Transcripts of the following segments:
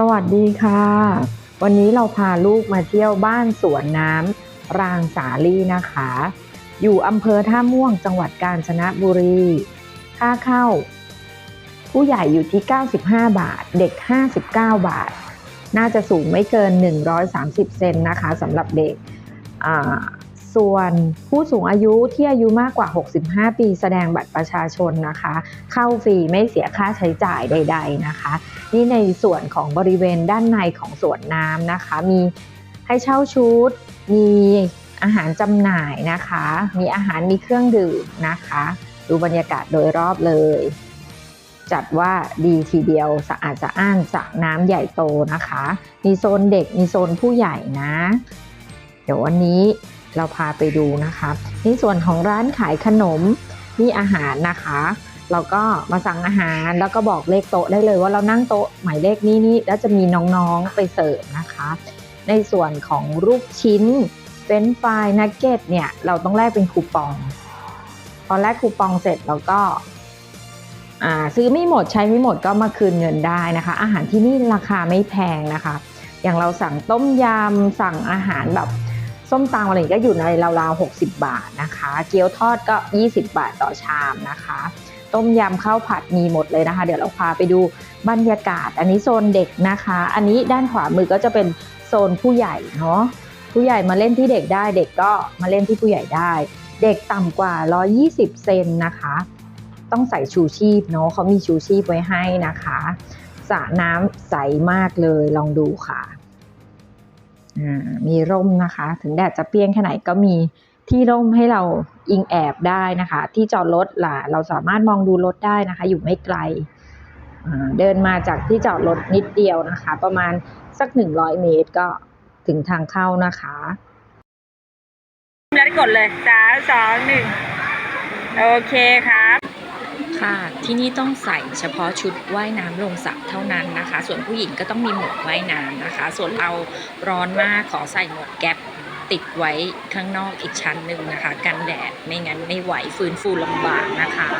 สวัสดีค่ะ วันนี้เราพาลูกมาเที่ยวบ้านสวนน้ำรางสาลีนะคะ อยู่อำเภอท่าม่วงจังหวัดกาญจนบุรี ค่าเข้า ผู้ใหญ่อยู่ที่ 95 บาท เด็ก 59 บาท น่าจะสูงไม่เกิน 130 เซนนะคะสำหรับเด็ก ส่วนผู้สูงอายุที่อายุมากกว่า 65 ปีแสดงบัตรประชาชนนะคะ เข้าฟรีไม่เสียค่าใช้จ่ายใด ๆ นะคะ นี่ในส่วนของบริเวณด้านในของสวนน้ำนะคะ มีให้เช่าชุด มีอาหารจำหน่ายนะคะ มีอาหารมีเครื่องดื่มนะคะ ดูบรรยากาศโดยรอบเลย จัดว่าดีทีเดียวสะอาดสะอ้านสระน้ำใหญ่โตนะคะ มีโซนเด็กมีโซนผู้ใหญ่นะ เดี๋ยววันนี้เราพาไปดูนะคะในส่วนของร้านขายขนมมีอาหารนะคะ เราก็มาสั่งอาหารแล้วก็บอกเลขโต๊ะได้เลยว่าเรานั่งโต๊ะหมายเลขนี้นี่แล้วจะมีน้องๆไปเสิร์ฟนะคะ ในส่วนของลูกชิ้นเฟรนช์ฟรายนักเก็ตเนี่ยเราต้องแลกเป็นคูปอง พอแลกคูปองเสร็จเราก็ซื้อไม่หมดใช้ไม่หมดก็มาคืนเงินได้นะคะ อาหารที่นี่ราคาไม่แพงนะคะ อย่างเราสั่งต้มยำสั่งอาหารแบบส้มตำอะไรก็อยู่ในราวๆ60 บาทนะคะ เกี๊ยวทอดก็ 20 บาทต่อชามนะคะ ต้มยำข้าวผัดมีหมดเลยนะคะ เดี๋ยวเราพาไปดูบรรยากาศ อันนี้โซนเด็กนะคะ อันนี้ด้านขวามือก็จะเป็นโซนผู้ใหญ่เนาะผู้ใหญ่มาเล่นที่เด็กได้ เด็กก็มาเล่นที่ผู้ใหญ่ได้ เด็กต่ำกว่า 120 เซนนะคะ ต้องใส่ชูชีพเนาะเขามีชูชีพไว้ให้นะคะสระน้ำใสมากเลยลองดูค่ะมีร่มนะคะ ถึงแดดจะเปรี้ยงแค่ไหนก็มี ที่ร่มให้เราอิงแอบได้นะคะ ที่จอดรถล่ะเราสามารถมองดูรถได้นะคะ อยู่ไม่ไกลอ่าเดินมาจากที่จอดรถนิดเดียวนะคะ ประมาณสัก 100 เมตรก็ถึงทางเข้านะคะแล้วกดเลยสามสองหนึ่งโอเคครับ ค่ะ ที่นี่ต้องใส่เฉพาะชุดว่ายน้ำลงสระเท่านั้นนะคะ ส่วนผู้หญิงก็ต้องมีหมวกว่ายน้ำนะคะ ส่วนเราร้อนมากขอใส่หมวกแก๊ป ติดไว้ข้างนอกอีกชั้นหนึ่งนะคะ กันแดดไม่งั้นไม่ไหวฟื้นฟูลำบากนะคะ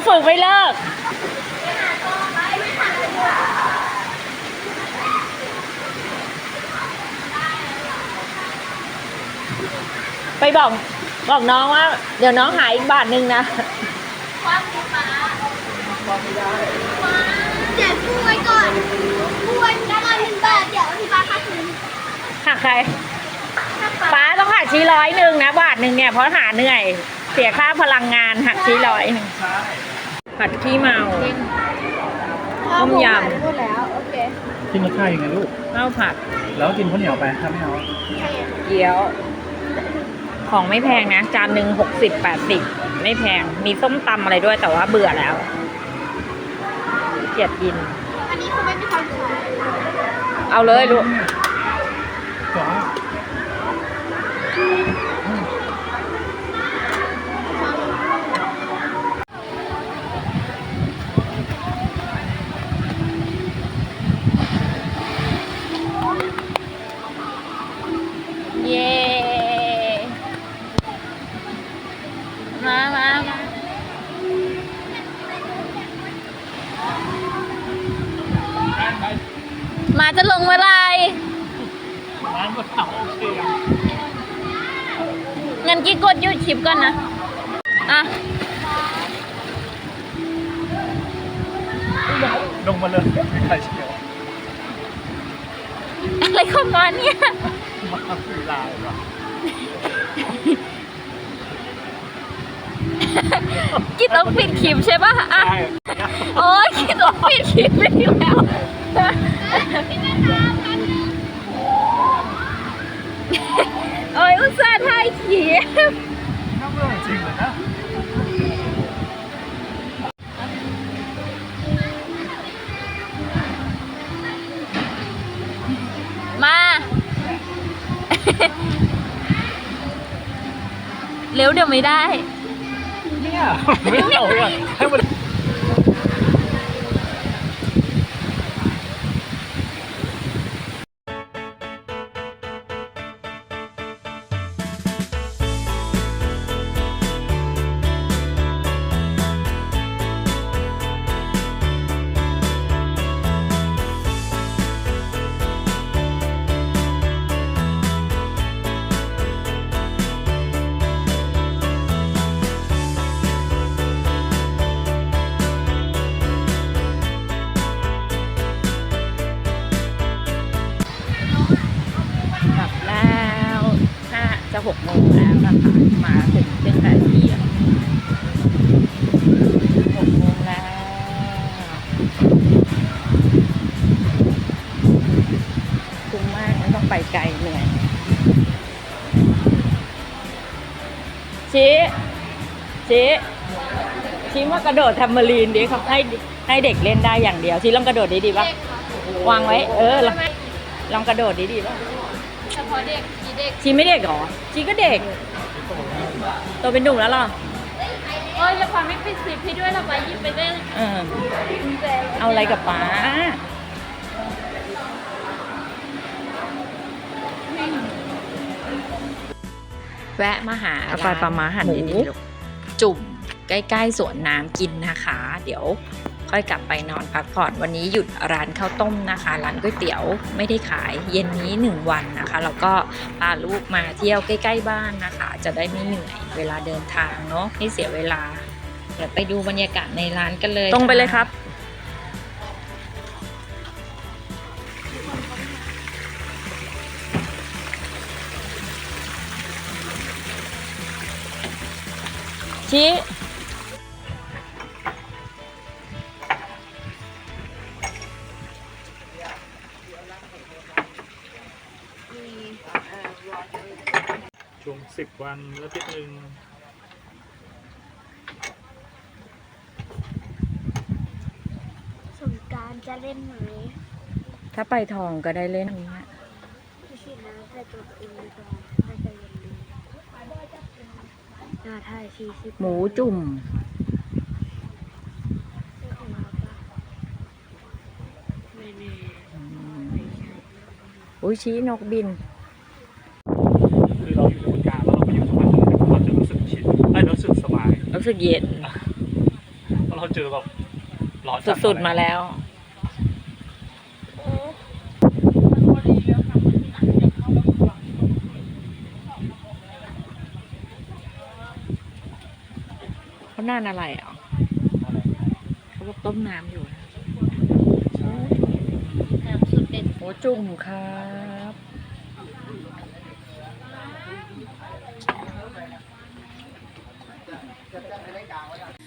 ยังฝึกไม่เลิก ไปบอกบอกน้องว่า เดี๋ยวน้องหายอีกบาทหนึ่งนะเดี๋ยวกู้ไว้ก่อนกู้ไว้ประมาณหนึ่งบาทเดี๋ยวพี่ป้าค่าคืนหักใครถ้าป้าป้าต้องหักชี้ร้อยหนึ่งนะบาทหนึ่งเนี่ยเพราะหาเหนื่อย เสียค่าพลังงานหักชี้ร้อยหนึ่ง ผัดขี้เมาต้มยำพูดแล้วโอเคกินกับข้าวยังไงลูกข้าวผัด แล้วกินข้าวเหนียวไปถ้าไม่เอาเกี๊ยว ของไม่แพงนะ จานหนึ่งหกสิบแปดสิบไม่แพง มีส้มตำอะไรด้วยแต่ว่าเบื่อแล้วเกลียดกิน อันนี้คือไม่มีความสุขเอาเลยลูกจ๋อ งินกี่กดยูชิปก่อนนะ อะ ลงมาเลยไม่ใครเชียวอะไรของมันเนี่ย มาคุยลายว่ะกี่ต้องปิดคลิปใช่ป่ะ อะใช่โอ้ยกี่ต้องปิดคลิปไปแล้วโอ้ยอุตส่าห์ถ่ายคลิปน่าเบื่อจริง เลยนะเร็วเดี๋ยวไม่ได้เนี่ย กโมงแล้วนะคะมาถึงตั้งแต่เที่ยงหกโมงแล้วคุ้มมากไม่ต้องไปไกลเหนื่อยชี้ชี้ชี้มากระโดดแทมเบอรีนดิเขาให้ให้เด็กเล่นได้อย่างเดียวชี้ลองกระโดดดีดีปะวางไว้ เออลองลองกระโดดดีดีปะเฉพาะเด็ก เด็กชีไม่เด็กเหรอชีก็เด็กโตเป็นหนุ่มแล้วเหรอ เอ้ยแล้วความไม่ปิดสิบพี่ด้วยเราไปยิบไปได้เออเอาอะไรกับป๋าแวะมาหาเอาไปปลาม้าหั่นหดีๆลูก จุ่มใกล้ ๆ สวนน้ำกินนะคะ เดี๋ยว ค่อยกลับไปนอนพักผ่อนวันนี้หยุดร้านข้าวต้มนะคะ ร้านก๋วยเตี๋ยวไม่ได้ขายเย็นนี้หนึ่งวันนะคะแล้วก็พาลูกมาเที่ยวใกล้ ๆ บ้านนะคะ จะได้ไม่เหนื่อยเวลาเดินทางเนาะไม่เสียเวลาเดี๋ยวไปดูบรรยากาศในร้านกันเลย ตรงไปเลยครับชี้ ช่วงสิบวันแล้วทิศหนึ่งสงกรารจะเล่นไหมถ้าไปทองก็ได้เล่นนี้อะพี่ชินะใส่ตัวเองดีกว่าน่าจะเย็นดีน่าถ่ายสี่สิบหมูจุ่มไม่แน่ อุ้ยชี้นกบิน รู้สึกเย็น เพราะเราเจอแบบร้อนจัสุดๆมาแล้ว เขานานอะไรอะเขาบอกต้มน้ำอยู่นะแถมสุดเด็ดหมูจุ่มค่ะางไว้ก่อน